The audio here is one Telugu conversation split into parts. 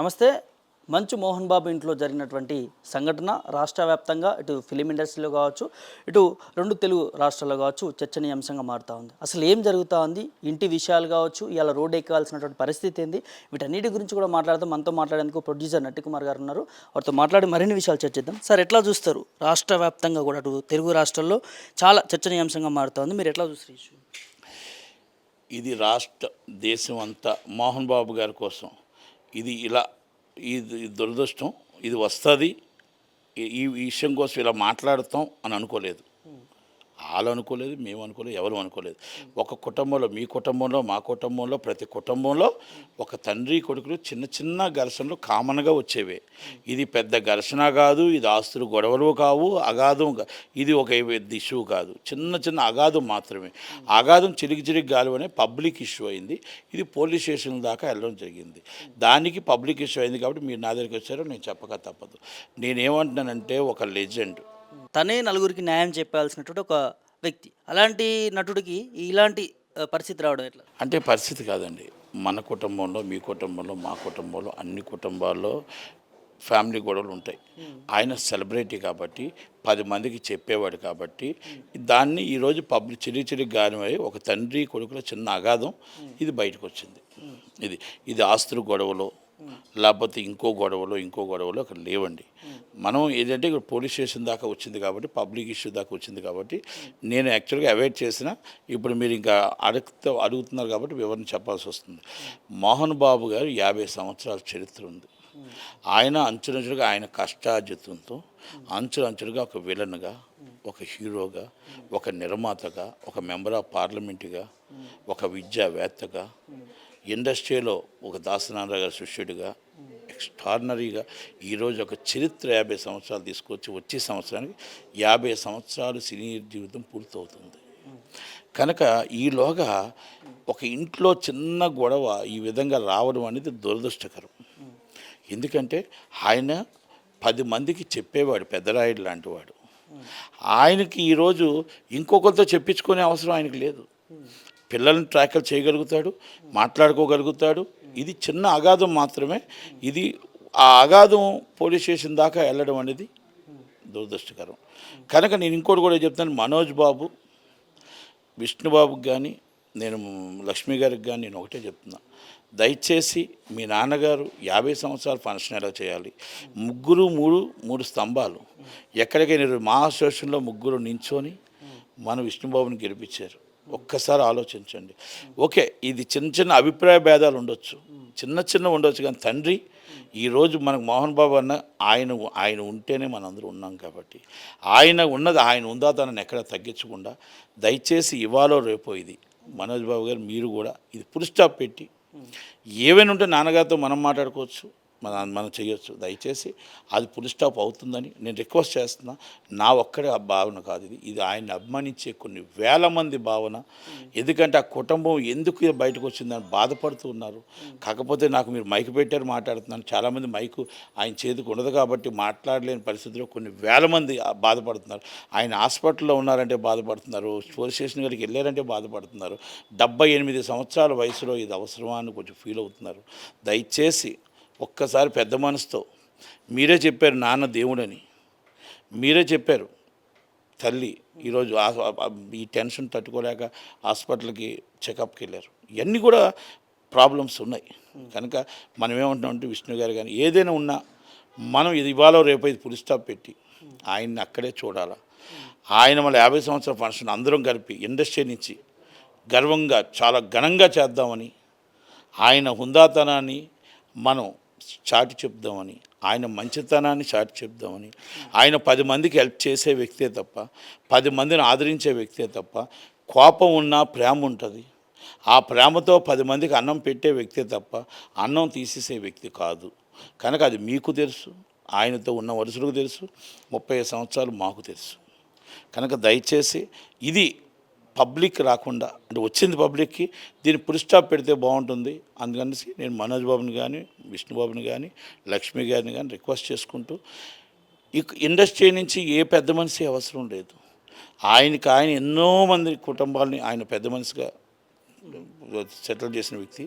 నమస్తే. మంచు మోహన్ బాబు ఇంట్లో జరిగినటువంటి సంఘటన రాష్ట్ర వ్యాప్తంగా ఇటు ఫిలిం ఇండస్ట్రీలో కావచ్చు ఇటు రెండు తెలుగు రాష్ట్రాల్లో కావచ్చు చర్చనీయాంశంగా మారుతూ ఉంది. అసలు ఏం జరుగుతూ ఉంది? ఇంటి విషయాలు కావచ్చు ఇలా రోడ్ ఎక్కాల్సినటువంటి పరిస్థితి ఏంది? వీటన్నిటి గురించి కూడా మాట్లాడదాం. మనతో మాట్లాడేందుకు ప్రొడ్యూసర్ నట్టికుమార్ గారు ఉన్నారు. వారితో మాట్లాడి మరిన్ని విషయాలు చర్చిద్దాం. సార్ ఎట్లా చూస్తారు? రాష్ట్ర వ్యాప్తంగా కూడా అటు తెలుగు రాష్ట్రాల్లో చాలా చర్చనీయాంశంగా మారుతూ ఉంది. మీరు ఎట్లా చూస్తారు ఇష్యూ ఇది రాష్ట్ర దేశం అంతా మోహన్ బాబు గారి కోసం. ఇది ఇలా ఇది దురదృష్టం ఇది వస్తుంది ఈ విషయం కోసం ఇలా మాట్లాడతాం అని అనుకోలేదు. వాళ్ళు అనుకోలేదు మేము అనుకోలేదు ఎవరు అనుకోలేదు. ఒక కుటుంబంలో మీ కుటుంబంలో మా కుటుంబంలో ప్రతి కుటుంబంలో ఒక తండ్రి కొడుకులు చిన్న చిన్న ఘర్షణలు కామన్గా వచ్చేవే. ఇది పెద్ద ఘర్షణ కాదు ఇది ఆస్తులు గొడవలు కావు అగాధం ఇది ఒక పెద్ద ఇష్యూ కాదు. చిన్న చిన్న అగాధం మాత్రమే. అగాధం చిరిగి చిరిగి గాలు అనే పబ్లిక్ ఇష్యూ అయింది. ఇది పోలీస్ స్టేషన్ దాకా వెళ్ళడం జరిగింది. దానికి పబ్లిక్ ఇష్యూ అయింది కాబట్టి మీరు నా దగ్గరికి వచ్చారో నేను చెప్పక తప్పదు. నేనేమంటున్నానంటే ఒక లెజెండ్. తనే నలుగురికి న్యాయం చెప్పాల్సినటువంటి ఒక వ్యక్తి. అలాంటి నటుడికి ఇలాంటి పరిస్థితి రావడం ఎట్లా? అంటే పరిస్థితి కాదండి. మన కుటుంబంలో మీ కుటుంబంలో మా కుటుంబంలో అన్ని కుటుంబాల్లో ఫ్యామిలీ గొడవలు ఉంటాయి. ఆయన సెలబ్రిటీ కాబట్టి పది మందికి చెప్పేవాడు కాబట్టి దాన్ని ఈరోజు పబ్లిక్ చిరి చిరి గానివై ఒక తండ్రి కొడుకుల చిన్న అగాధం ఇది బయటకు వచ్చింది ఇది ఇది ఆస్తుల గొడవలో లేకపోతే ఇంకో గొడవలో ఇంకో గొడవలో అక్కడ లేవండి. మనం ఏంటంటే ఇక్కడ పోలీస్ స్టేషన్ దాకా వచ్చింది కాబట్టి పబ్లిక్ ఇష్యూ దాకా వచ్చింది కాబట్టి నేను యాక్చువల్గా అవాయిడ్ చేసిన ఇప్పుడు మీరు ఇంకా అడుగుతా అడుగుతున్నారు కాబట్టి వివరణ చెప్పాల్సి వస్తుంది. మోహన్ బాబు గారు యాభై సంవత్సరాల చరిత్ర ఉంది. ఆయన అంచులంచులుగా ఆయన కష్టార్జితంతో అంచులంచులుగా ఒక విలన్గా ఒక హీరోగా ఒక నిర్మాతగా ఒక మెంబర్ ఆఫ్ పార్లమెంటుగా ఒక విద్యావేత్తగా ఇండస్ట్రీలో ఒక దాసనారాయణ గారి శిష్యుడిగా ఎక్స్ట్రాడినరీగా ఈరోజు ఒక చరిత్ర యాభై సంవత్సరాలు తీసుకొచ్చి వచ్చే సంవత్సరానికి యాభై సంవత్సరాలు సినీ జీవితం పూర్తవుతుంది. కనుక ఈలోగా ఒక ఇంట్లో చిన్న గొడవ ఈ విధంగా రావడం అనేది దురదృష్టకరం. ఎందుకంటే ఆయన పది మందికి చెప్పేవాడు పెద్దరాయుడు లాంటి వాడు. ఆయనకి ఈరోజు ఇంకొకరితో చెప్పించుకునే అవసరం ఆయనకి లేదు. పిల్లల్ని ట్రాకల్ చేయగలుగుతాడు మాట్లాడుకోగలుగుతాడు. ఇది చిన్న అగాధం మాత్రమే. ఇది ఆ అగాధం పోలీస్ స్టేషన్ దాకా వెళ్ళడం అనేది దురదృష్టకరం. కనుక నేను ఇంకోటి కూడా చెప్తాను మనోజ్ బాబు విష్ణుబాబుకి కానీ నేను లక్ష్మి గారికి కానీ నేను ఒకటే చెప్తున్నా. దయచేసి మీ నాన్నగారు యాభై సంవత్సరాలు ఫంక్షన్ ఎలా చేయాలి? ముగ్గురు మూడు మూడు స్తంభాలు. ఎక్కడికైనా మా అసోసియేషన్లో ముగ్గురు నించోని మన విష్ణుబాబుని గెలిపించారు. ఒక్కసారి ఆలోచించండి. ఓకే ఇది చిన్న చిన్న అభిప్రాయ భేదాలు ఉండొచ్చు. చిన్న చిన్న ఉండొచ్చు కానీ తండ్రి ఈరోజు మనకు మోహన్ బాబు అన్న ఆయన ఆయన ఉంటేనే మనందరూ ఉన్నాం కాబట్టి. ఆయన ఉన్నది ఆయన ఉందా తనని ఎక్కడ తగ్గించకుండా దయచేసి ఇవాళ రేపో ఇది. మనోజ్ బాబు గారు మీరు కూడా ఇది ఫుల్ పెట్టి ఏవైనా ఉంటే నాన్నగారితో మనం మాట్లాడుకోవచ్చు. మన మనం చేయొచ్చు. దయచేసి అది ఫుల్ స్టాప్ అవుతుందని నేను రిక్వెస్ట్ చేస్తున్నా. నా ఒక్కడే ఆ భావన కాదు ఇది. ఇది ఆయన్ని అభిమానించే కొన్ని వేల మంది భావన. ఎందుకంటే ఆ కుటుంబం ఎందుకు బయటకు వచ్చిందని బాధపడుతూ ఉన్నారు. కాకపోతే నాకు మీరు మైక్ పెట్టారు మాట్లాడుతున్నాను. చాలామంది మైకు ఆయన చేతికి ఉండదు కాబట్టి మాట్లాడలేని పరిస్థితిలో కొన్ని వేల మంది బాధపడుతున్నారు. ఆయన హాస్పిటల్లో ఉన్నారంటే బాధపడుతున్నారు. పోలీస్ స్టేషన్ గారికి వెళ్ళారంటే బాధపడుతున్నారు. డెబ్బై ఎనిమిది సంవత్సరాల వయసులో ఇది అవసరమా అని కొంచెం ఫీల్ అవుతున్నారు. దయచేసి ఒక్కసారి పెద్ద మనసుతో మీరే చెప్పారు నాన్న దేవుడని. మీరే చెప్పారు తల్లి ఈరోజు ఈ టెన్షన్ తట్టుకోలేక హాస్పిటల్కి చెకప్కి వెళ్ళారు. ఇవన్నీ కూడా ప్రాబ్లమ్స్ ఉన్నాయి. కనుక మనం ఏమంటున్నామంటే విష్ణు గారు కానీ ఏదైనా ఉన్నా మనం ఇది ఇవాళ రేపు ఇది పులి స్టాప్ పెట్టి ఆయన్ని అక్కడే చూడాలా. ఆయన మళ్ళీ యాభై సంవత్సరాల ఫంక్షన్ అందరం కలిపి ఇండస్ట్రీ నుంచి గర్వంగా చాలా ఘనంగా చేద్దామని ఆయన హుందాతనాన్ని మనం చాటి చెప్దామని ఆయన మంచితనాన్ని చాటి చెప్దామని ఆయన పది మందికి హెల్ప్ చేసే వ్యక్తే తప్ప పది మందిని ఆదరించే వ్యక్తే తప్ప కోపం ఉన్నా ప్రేమ ఉంటుంది. ఆ ప్రేమతో పది మందికి అన్నం పెట్టే వ్యక్తే తప్ప అన్నం తీసేసే వ్యక్తి కాదు. కనుక అది మీకు తెలుసు ఆయనతో ఉన్న వరుసలకు తెలుసు ముప్పై సంవత్సరాలు మాకు తెలుసు. కనుక దయచేసి ఇది పబ్లిక్ రాకుండా అంటే వచ్చింది పబ్లిక్కి దీన్ని పురిస్టాప్ పెడితే బాగుంటుంది. అందుకనేసి నేను మనోజ్ బాబుని కానీ విష్ణుబాబుని కానీ లక్ష్మి గారిని కానీ రిక్వెస్ట్ చేసుకుంటూ ఇండస్ట్రీ నుంచి ఏ పెద్ద మనిషి అవసరం లేదు. ఆయనకి ఆయన ఎన్నో మంది కుటుంబాలని ఆయన పెద్ద మనిషిగా సెటిల్ చేసిన వ్యక్తి.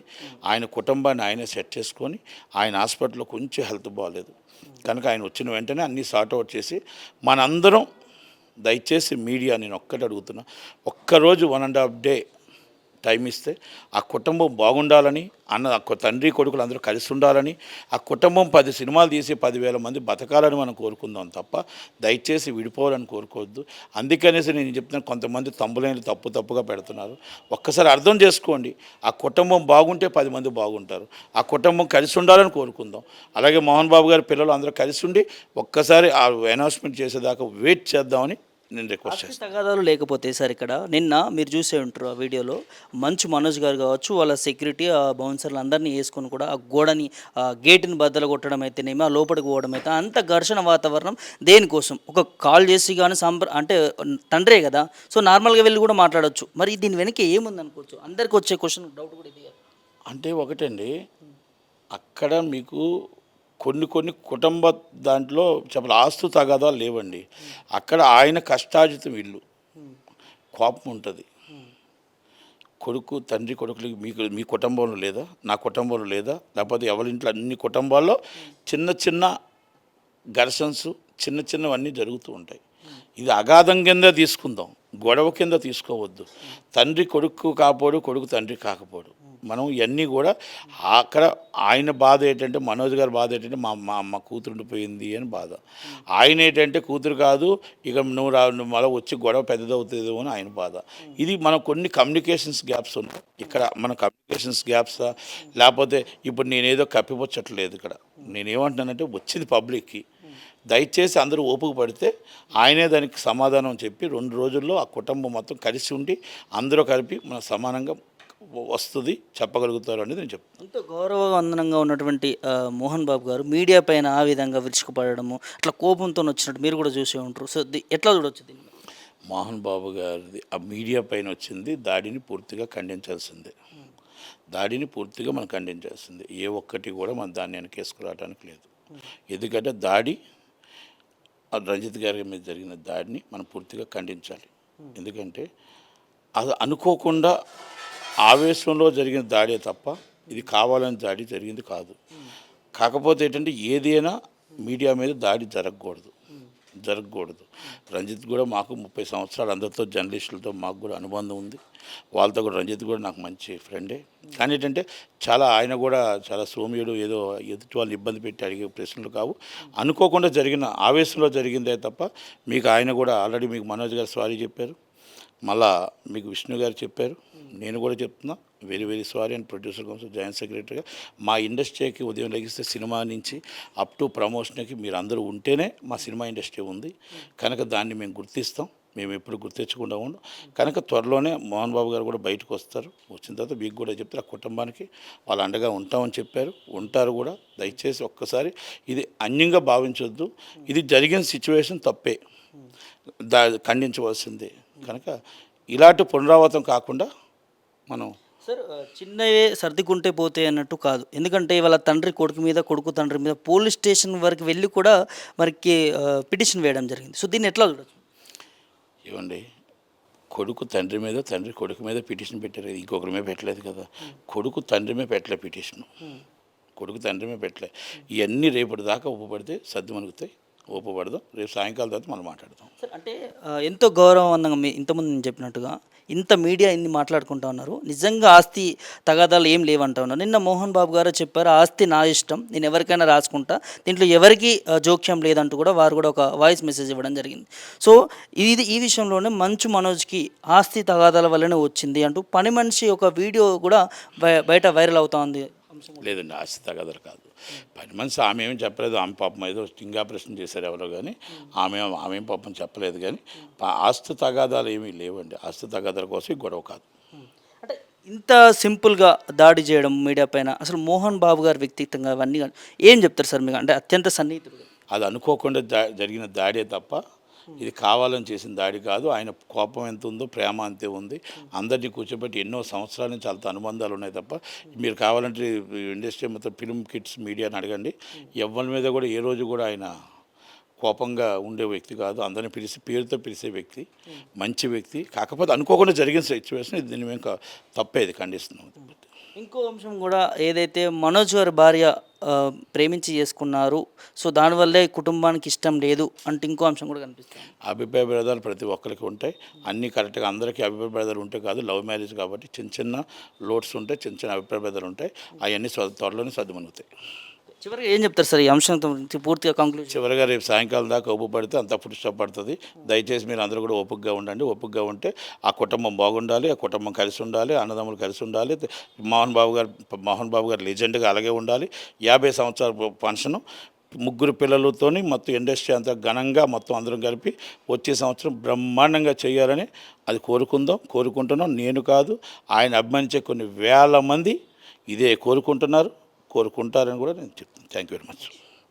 ఆయన కుటుంబాన్ని ఆయనే సెట్ చేసుకొని ఆయన హాస్పిటల్లో కొంచెం హెల్త్ బాగాలేదు కనుక ఆయన వచ్చిన వెంటనే అన్నీ సార్ట్ అవుట్ చేసి మనందరం దయచేసి మీడియా నేను ఒక్కటి అడుగుతున్నా. ఒక్కరోజు one and half day time ఇస్తే ఆ కుటుంబం బాగుండాలని అన్న తండ్రి కొడుకులు అందరూ కలిసి ఉండాలని ఆ కుటుంబం పది సినిమాలు తీసి పదివేల మంది బతకాలని మనం కోరుకుందాం తప్ప దయచేసి విడిపోవాలని కోరుకోవద్దు. అందుకనేసి నేను చెప్తున్నాను కొంతమంది తమ్ములైన తప్పు తప్పుగా పెడుతున్నారు. ఒక్కసారి అర్థం చేసుకోండి. ఆ కుటుంబం బాగుంటే పది మంది బాగుంటారు. ఆ కుటుంబం కలిసి ఉండాలని కోరుకుందాం. అలాగే మోహన్ బాబు గారి పిల్లలు అందరూ కలిసి ఉండి ఒక్కసారి ఆ అనౌన్స్మెంట్ చేసేదాకా వెయిట్ చేద్దామని నేను రిక్వెస్ట్ చేస్తాను ఆస్తి తగాదాలు లేకపోతే సార్ ఇక్కడ నిన్న మీరు చూసే ఉంటారు ఆ వీడియోలో మంచు మనోజ్ గారు కావచ్చు వాళ్ళ సెక్యూరిటీ ఆ బౌన్సర్లు అందరినీ వేసుకొని కూడా ఆ గోడని ఆ గేటుని బద్దలు కొట్టడం అయితేనేమి ఆ లోపలికి పోవడం అయితే అంత ఘర్షణ వాతావరణం దేనికోసం? ఒక కాల్ చేసి కానీ సంప్ర అంటే తండ్రే కదా సో నార్మల్గా వెళ్ళి కూడా మాట్లాడొచ్చు. మరి దీని వెనక ఏముంది అనుకోవచ్చు? అందరికి వచ్చే క్వశ్చన్ డౌట్ కూడా ఇది అంటే ఒకటండి అక్కడ మీకు కొన్ని కొన్ని కుటుంబ దాంట్లో చెప్పాలి ఆస్తు తగాదాలు లేవండి. అక్కడ ఆయన కష్టార్జితం ఇల్లు. కోపం ఉంటుంది. కొడుకు తండ్రి కొడుకులకి మీకు మీ కుటుంబంలో లేదా? నా కుటుంబంలో లేదా? లేకపోతే ఎవరి ఇంట్లో అన్ని కుటుంబాల్లో చిన్న చిన్న ఘర్షన్స్ చిన్న చిన్నవన్నీ జరుగుతూ ఉంటాయి. ఇది అగాధం కింద తీసుకుందాం. గొడవ కింద తీసుకోవద్దు. తండ్రి కొడుకు కాపోడు కొడుకు తండ్రి కాకపోడు. మనం ఇవన్నీ కూడా అక్కడ ఆయన బాధ ఏంటంటే మనోజ్ గారి బాధ ఏంటంటే మా మా అమ్మ కూతురు ఉండిపోయింది అని బాధ. ఆయన ఏంటంటే కూతురు కాదు ఇక నువ్వు రా నువ్వు మళ్ళీ వచ్చి గొడవ పెద్దదవుతుందేమో అని ఆయన బాధ. ఇది మనం కొన్ని కమ్యూనికేషన్స్ గ్యాప్స్ ఉన్నాయి. ఇక్కడ మన కమ్యూనికేషన్స్ గ్యాప్స్ లేకపోతే ఇప్పుడు నేనేదో కప్పిపుచ్చట్లేదు ఇక్కడ. నేనేమంటున్నానంటే వచ్చింది పబ్లిక్కి. దయచేసి అందరూ ఓపిక పడితే ఆయనే దానికి సమాధానం చెప్పి రెండు రోజుల్లో ఆ కుటుంబం మొత్తం కలిసి ఉండి అందరూ కలిపి మన సమానంగా వస్తుంది చెప్పగలుగుతారు అనేది నేను చెప్తాను ఎంతో గౌరవవందనంగా ఉన్నటువంటి మోహన్ బాబు గారు మీడియా పైన ఆ విధంగా విరుచుకుపడము అట్లా కోపంతో వచ్చినట్టు మీరు కూడా చూసే ఉంటారు. సో ఎట్లా చూడొచ్చు దీన్ని? మోహన్ బాబు గారిది ఆ మీడియా పైన వచ్చింది దాడిని పూర్తిగా ఖండించాల్సిందే. దాడిని పూర్తిగా మనం ఖండించాల్సిందే. ఏ ఒక్కటి కూడా మనం దాన్ని వెనకేసుకురావడానికి లేదు. ఎందుకంటే దాడి రంజిత్ గారి మీద జరిగిన దాడిని మనం పూర్తిగా ఖండించాలి. ఎందుకంటే అది అనుకోకుండా ఆవేశంలో జరిగిన దాడే తప్ప ఇది కావాలని దాడి జరిగింది కాదు. కాకపోతే ఏంటంటే ఏదైనా మీడియా మీద దాడి జరగకూడదు. జరగకూడదు. రంజిత్ కూడా మాకు ముప్పై సంవత్సరాలు అందరితో జర్నలిస్టులతో మాకు కూడా అనుబంధం ఉంది. వాళ్ళతో కూడా రంజిత్ కూడా నాకు మంచి ఫ్రెండే. కానీ ఏంటంటే చాలా ఆయన కూడా చాలా సోమ్యుడు ఏదో ఎదుటి వాళ్ళు ఇబ్బంది పెట్టి అడిగే ప్రశ్నలు కావు. అనుకోకుండా జరిగిన ఆవేశంలో జరిగిందే తప్ప మీకు ఆయన కూడా ఆల్రెడీ మీకు మనోజ్ గారు సారీ చెప్పారు. మళ్ళా మీకు విష్ణు గారు చెప్పారు. నేను కూడా చెప్తున్నా. Very very sorry and producer council joint సెక్రటరీగా మా ఇండస్ట్రీకి ఉదయం లెగిస్తే సినిమా నుంచి అప్ టు ప్రమోషన్కి మీరు అందరూ ఉంటేనే మా సినిమా ఇండస్ట్రీ ఉంది. కనుక దాన్ని మేము గుర్తిస్తాం. మేము ఎప్పుడు గుర్తించకుండా ఉండం. కనుక త్వరలోనే మోహన్ బాబు గారు కూడా బయటకు వస్తారు. వచ్చిన తర్వాత మీకు కూడా చెప్తారు. ఆ కుటుంబానికి వాళ్ళు అండగా ఉంటామని చెప్పారు. ఉంటారు కూడా. దయచేసి ఒక్కసారి ఇది అన్యంగా భావించొద్దు. ఇది జరిగిన సిచ్యువేషన్ తప్పే. దా ఖండించవలసిందే. కనుక ఇలాంటి పునరావృతం కాకుండా మనం సార్ చిన్నవే సర్దుకుంటే పోతే అన్నట్టు కాదు. ఎందుకంటే వాళ్ళ తండ్రి కొడుకు మీద కొడుకు తండ్రి మీద పోలీస్ స్టేషన్ వరకు వెళ్ళి కూడా మరికి పిటిషన్ వేయడం జరిగింది. సో దీన్ని ఎట్లా చూడొచ్చు? ఏమండి కొడుకు తండ్రి మీద తండ్రి కొడుకు మీద పిటిషన్ పెట్టారు ఇంకొకరి మీద పెట్టలేదు కదా. కొడుకు తండ్రి మీద పెట్టలే పిటిషన్. కొడుకు తండ్రి మీద పెట్టలే. ఇవన్నీ రేపటి దాకా ఒప్పుపడితే సర్దు మనుగుతాయి. ఒప్పుపడదాం. రేపు సాయంకాలం తర్వాత మనం మాట్లాడదాం సార్ అంటే ఎంతో గౌరవవంతంగా మీ ఇంతకుముందు నేను చెప్పినట్టుగా ఇంత మీడియా ఇన్ని మాట్లాడుకుంటా ఉన్నారు. నిజంగా ఆస్తి తగాదాలు ఏం లేవంటా ఉన్నారు. నిన్న మోహన్ బాబు గారు చెప్పారు ఆస్తి నా ఇష్టం నేను ఎవరికైనా రాసుకుంటా. దీంట్లో ఎవరికి జోక్యం లేదంటూ కూడా వారు కూడా ఒక వాయిస్ మెసేజ్ ఇవ్వడం జరిగింది. సో ఇది ఈ విషయంలోనే మంచు మనోజ్కి ఆస్తి తగాదాల వల్లనే వచ్చింది అంటూ పని మనిషి ఒక వీడియో కూడా బయట వైరల్ అవుతా ఉంది. లేదండి ఆస్తి తగదరు కాదు. పని మనిషి ఆమె ఏమీ చెప్పలేదు. ఆమె పాపం ఏదో స్టింగ్ ఆపరేషన్ చేశారు ఎవరో కానీ ఆమె ఆమె పాపం చెప్పలేదు కానీ ఆస్తి తగాదాలు ఏమీ లేవండి. ఆస్తి తగాదాల కోసం గొడవ కాదు. అంటే ఇంత సింపుల్గా దాడి చేయడం మీడియా పైన అసలు మోహన్ బాబు గారి వ్యక్తిత్వంగా అవన్నీ ఏం చెప్తారు సార్ మీకు? అంటే అత్యంత సన్నిహితుడు. అది అనుకోకుండా జరిగిన దాడే తప్ప ఇది కావాలని చేసిన దాడి కాదు. ఆయన కోపం ఎంత ఉందో ప్రేమ అంతే ఉంది. అందరినీ కూర్చోబెట్టి ఎన్నో సంవత్సరాల నుంచి వాళ్ళతో అనుబంధాలు ఉన్నాయి తప్ప మీరు కావాలంటే ఇండస్ట్రీ మొత్తం ఫిల్మ్ కిట్స్ మీడియాని అడగండి. ఎవరి మీద కూడా ఏ రోజు కూడా ఆయన కోపంగా ఉండే వ్యక్తి కాదు. అందరిని పిలిచి పేరుతో పిలిచే వ్యక్తి మంచి వ్యక్తి. కాకపోతే అనుకోకుండా జరిగిన సిచ్యువేషన్ ఇది దీన్ని మేము తప్పేది ఖండిస్తున్నాం. ఇంకో అంశం కూడా ఏదైతే మనోజ్ గారి భార్య ప్రేమించి చేసుకున్నారు సో దానివల్లే కుటుంబానికి ఇష్టం లేదు అంటే ఇంకో అంశం కూడా కనిపిస్తుంది. అభిప్రాయ భేదాలు ప్రతి ఒక్కరికి ఉంటాయి. అన్నీ కరెక్ట్గా అందరికీ అభిప్రాయ భేదాలు ఉంటాయి కాదు లవ్ మ్యారేజ్ కాబట్టి చిన్న చిన్న లోడ్స్ ఉంటాయి చిన్న చిన్న అభిప్రాయ భేదాలు ఉంటాయి. అవన్నీ త్వరలోనే సర్దుమనుగుతాయి చివరిగా ఏం చెప్తారు సార్ ఈ అంశం గురించి పూర్తిగా కంక్లూడ్ చివరిగా రేపు సాయంకాలం దాకా ఓపిక పడితే అంత ఫుడ్ స్టాప్ పడుతుంది. దయచేసి మీరు అందరూ కూడా ఓపికగా ఉండండి. ఓపికగా ఉంటే ఆ కుటుంబం బాగుండాలి ఆ కుటుంబం కలిసి ఉండాలి అన్నదమ్ములు కలిసి ఉండాలి. మోహన్ బాబు గారు మోహన్ బాబు గారు లెజెండ్గా అలాగే ఉండాలి. యాభై సంవత్సరాల ఫంక్షను ముగ్గురు పిల్లలతోని మొత్తం ఇండస్ట్రీ అంతా ఘనంగా మొత్తం అందరం కలిపి వచ్చే సంవత్సరం బ్రహ్మాండంగా చేయాలని అది కోరుకుందాం కోరుకుంటున్నాం. నేను కాదు ఆయన అభిమానించే కొన్ని వేల మంది ఇదే కోరుకుంటున్నారు. కోరుకుంటారని కూడా నేను చెప్తాను థ్యాంక్ యూ వెరీ మచ్